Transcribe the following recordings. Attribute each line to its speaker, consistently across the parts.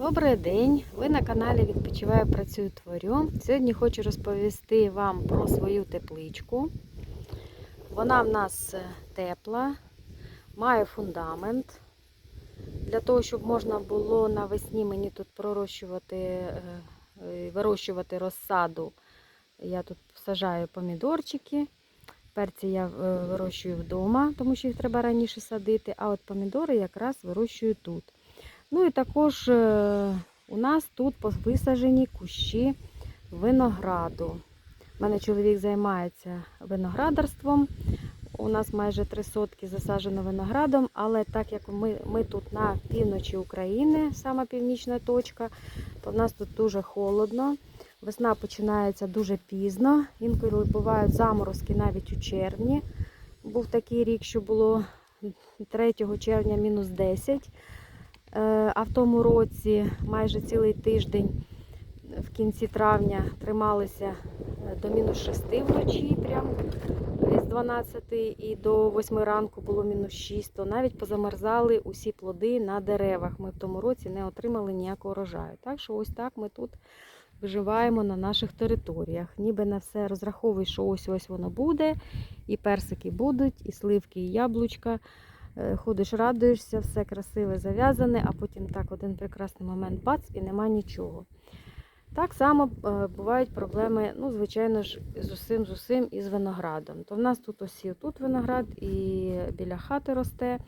Speaker 1: Добрий день! Ви на каналі Відпочиваю, працюю, творю. Сьогодні хочу розповісти вам про свою тепличку. Вона в нас е, тепла, має фундамент. Для того, щоб можна було навесні мені тут пророщувати, е, е, вирощувати розсаду, я тут сажаю помідорчики. Перці я вирощую вдома, тому що їх треба раніше садити, а от помідори якраз вирощую тут. Ну і також е, у нас тут висаджені кущі винограду. У мене чоловік займається виноградарством. У нас майже три сотки засаджено виноградом, але так як ми, ми тут на півночі України, сама північна точка, то в нас тут дуже холодно. Весна починається дуже пізно. Інколи бувають заморозки навіть у червні. Був такий рік, що було 3 червня мінус 10. Е, А в тому році майже цілий тиждень в кінці травня трималися е, до мінус 6 вночі, прям з 12 і до 8 ранку було мінус 6, то навіть позамерзали усі плоди на деревах. Ми в тому році не отримали ніякого рожаю. Так що ось так ми тут виживаємо на наших територіях. Ніби на все розраховуєш, що ось ось воно буде, і персики будуть, і сливки, і яблучка. Е, Ходиш, радуєшся, все красиве зав'язане, а потім так один прекрасний момент бац і нема нічого. Так само е, бувають проблеми, ну, звичайно ж, з усім, з усім і з виноградом. То в нас тут ось і тут виноград, і біля хати росте,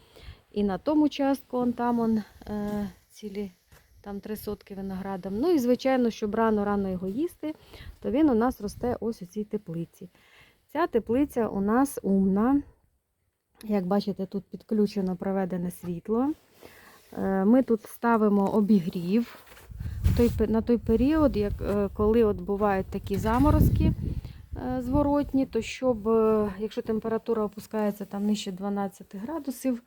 Speaker 1: і на тому частку, он там он, е, цілі там три сотки виноградом. Ну і звичайно, щоб рано-рано його їсти, то він у нас росте ось у цій теплиці. Ця теплиця у нас умна. Як бачите, тут підключено проведене світло. Е, Ми тут ставимо обігрів на той період, е, коли от бувають такі заморозки е, зворотні, то щоб, якщо температура опускається там нижче 12 градусів,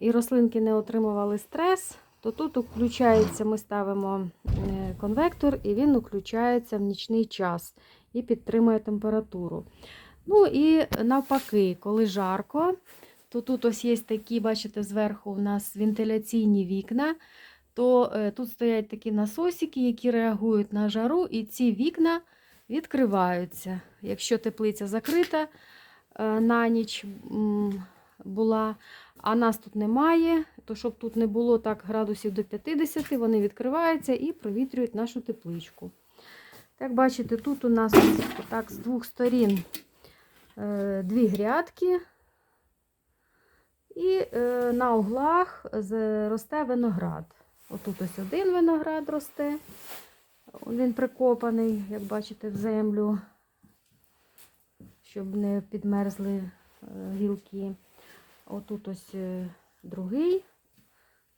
Speaker 1: і рослинки не отримували стрес, то тут включається, ми ставимо конвектор, і він включається в нічний час і підтримує температуру. Ну і навпаки, коли жарко, то тут ось є такі, бачите, зверху у нас вентиляційні вікна, то е, тут стоять такі насосики, які реагують на жару, і ці вікна відкриваються. Якщо теплиця закрита е, на ніч була, а нас тут немає, то щоб тут не було так градусів до 50, вони відкриваються і провітрюють нашу тепличку. Так бачите, тут у нас так з двох сторін дві грядки. І е, на углах росте виноград. Отут ось один виноград росте. Він прикопаний, як бачите, в землю, щоб не підмерзли е, гілки. Отут ось е, другий,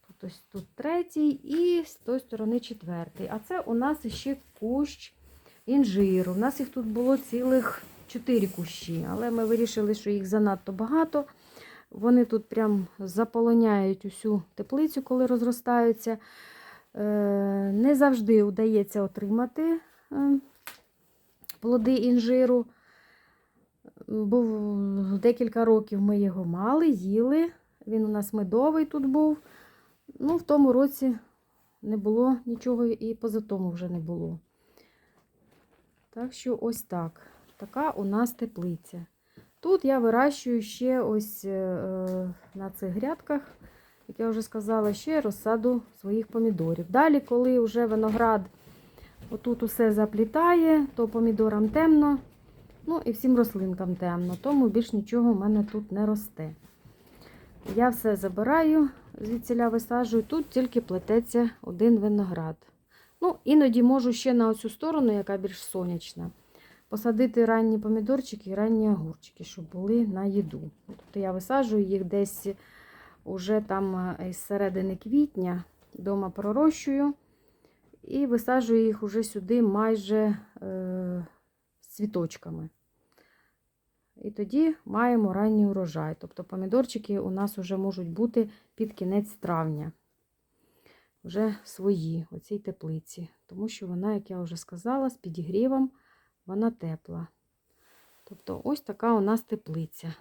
Speaker 1: тут ось тут третій і з тої сторони четвертий. А це у нас ще кущ інжиру. У нас їх тут було цілих чотири кущі, але ми вирішили, що їх занадто багато. Вони тут прям заполоняють усю теплицю, коли розростаються. Е, Не завжди вдається отримати е, плоди інжиру. Був декілька років ми його мали, їли. Він у нас медовий тут був. Ну, в тому році не було нічого і поза тому вже не було. Так що ось так. Така у нас теплиця. Тут я вирощую ще ось е, на цих грядках, як я вже сказала, ще розсаду своїх помідорів. Далі, коли вже виноград отут усе заплітає, то помідорам темно, ну і всім рослинкам темно, тому більш нічого в мене тут не росте. Я все забираю, звідсіля висаджую, тут тільки плететься один виноград. Ну, іноді можу ще на оцю сторону, яка більш сонячна, посадити ранні помідорчики і ранні огурчики, щоб були на їду. Тобто я висаджую їх десь уже там е, із середини квітня, вдома пророщую і висаджую їх уже сюди майже е, цвіточками. І тоді маємо ранній урожай. Тобто помідорчики у нас вже можуть бути під кінець травня. Вже свої у цій теплиці. Тому що вона, як я вже сказала, з підігрівом вона тепла. Тобто ось така у нас теплиця.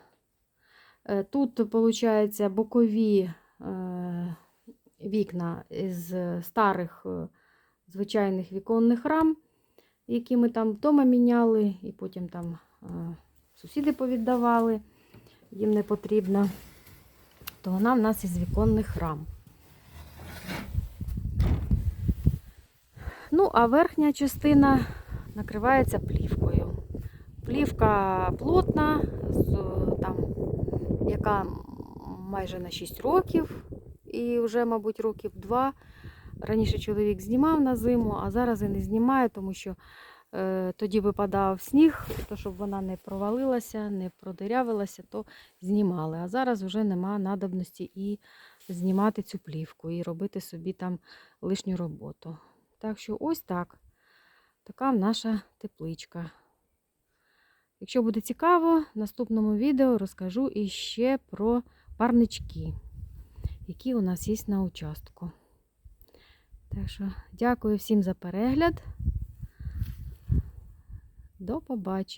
Speaker 1: Е, Тут, виходить, бокові е, вікна з старих е, звичайних віконних рам, які ми там вдома міняли, і потім там сусіди повіддавали, їм не потрібно, то вона в нас із віконних рам. Ну, а верхня частина накривається плівкою. Плівка плотна, там, яка майже на 6 років, і вже, мабуть, років 2. Раніше чоловік знімав на зиму, а зараз і не знімає, тому що е, тоді випадав сніг, то щоб вона не провалилася, не продирявилася, то знімали. А зараз вже нема надобності і знімати цю плівку, і робити собі там лишню роботу. Так що ось так. Така наша тепличка. Якщо буде цікаво, в наступному відео розкажу іще про парнички, які у нас є на участку. Так що дякую всім за перегляд. До побачення.